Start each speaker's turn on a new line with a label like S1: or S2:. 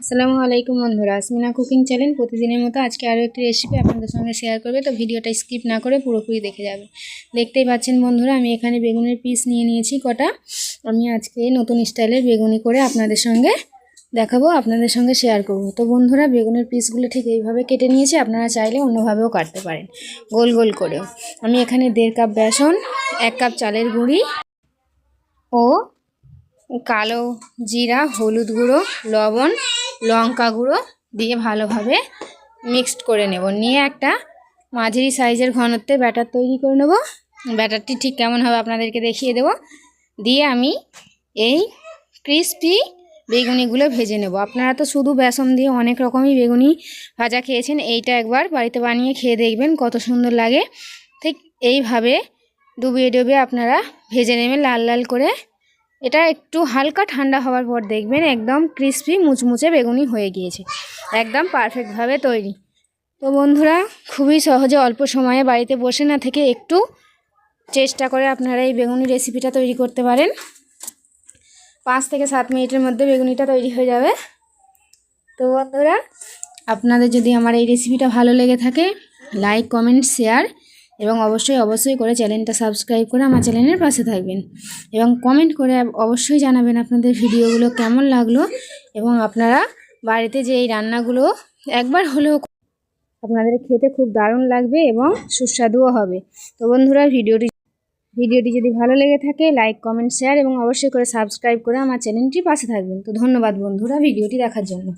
S1: আসসালামু আলাইকুম বন্ধুরা, আসমিনা কুকিং চ্যানেল। প্রতিদিনের মতো আজকে আরও একটি রেসিপি আপনাদের সঙ্গে শেয়ার করবে। তো ভিডিওটা স্কিপ না করে পুরোপুরি দেখে যাবে। দেখতেই পাচ্ছেন বন্ধুরা, আমি এখানে বেগুনের পিস নিয়ে নিয়েছি কটা। আমি আজকে নতুন স্টাইলের বেগুনি করে আপনাদের সঙ্গে দেখাবো, আপনাদের সঙ্গে শেয়ার করব। তো বন্ধুরা, বেগুনের পিসগুলো ঠিক এইভাবে কেটে নিয়েছি, আপনারা চাইলে অন্যভাবেও কাটতে পারেন, গোল গোল করেও। আমি এখানে দেড় কাপ বেসন, এক কাপ চালের গুঁড়ি ও কালো জিরা, হলুদ গুঁড়ো, লবণ লঙ্কা গুঁড়ো দিয়ে ভালোভাবে মিক্সড করে নেব। নিয়ে একটা মাঝারি সাইজের ঘনত্বে ব্যাটার তৈরি করে নেব। ব্যাটারটি ঠিক কেমন হবে আপনাদেরকে দেখিয়ে দেব। দিয়ে আমি এই ক্রিস্পি বেগুনিগুলো ভেজে নেব। আপনারা তো শুধু বেসন দিয়ে অনেক রকমই বেগুনি ভাজা খেয়েছেন, এইটা একবার বাড়িতে বানিয়ে খেয়ে দেখবেন কত সুন্দর লাগে। ঠিক এইভাবে ডুবিয়ে ডুবিয়ে আপনারা ভেজে নেবেন, লাল লাল করে। এটা একটু হালকা ঠান্ডা হওয়ার পর দেখবেন একদম ক্রিস্পি মুচমুচে বেগুনি হয়ে গিয়েছে। একদম পারফেক্টভাবে তৈরি। তো বন্ধুরা, খুবই সহজে অল্প সময়ে বাড়িতে বসে না থেকে একটু চেষ্টা করে আপনারা এই বেগুনি রেসিপিটা তৈরি করতে পারেন। পাঁচ থেকে সাত মিনিটের মধ্যে বেগুনিটা তৈরি হয়ে যাবে। তো বন্ধুরা, আপনাদের যদি আমার এই রেসিপিটা ভালো লেগে থাকে লাইক কমেন্ট শেয়ার এবং অবশ্যই অবশ্যই করে চ্যানেলটা সাবস্ক্রাইব করে আমার চ্যানেলের পাশে থাকবেন। এবং কমেন্ট করে অবশ্যই জানাবেন আপনাদের ভিডিওগুলো কেমন লাগল এবং আপনারা বাড়িতে যে এই রান্নাগুলো একবার হলেও আপনাদের খেতে খুব দারুণ লাগবে এবং সুস্বাদুও হবে। তো বন্ধুরা, ভিডিওটি ভিডিওটি যদি ভালো লেগে থাকে লাইক কমেন্ট শেয়ার এবং অবশ্যই করে সাবস্ক্রাইব করে আমার চ্যানেলটির পাশে থাকবেন। তো ধন্যবাদ বন্ধুরা, ভিডিওটি দেখার জন্য।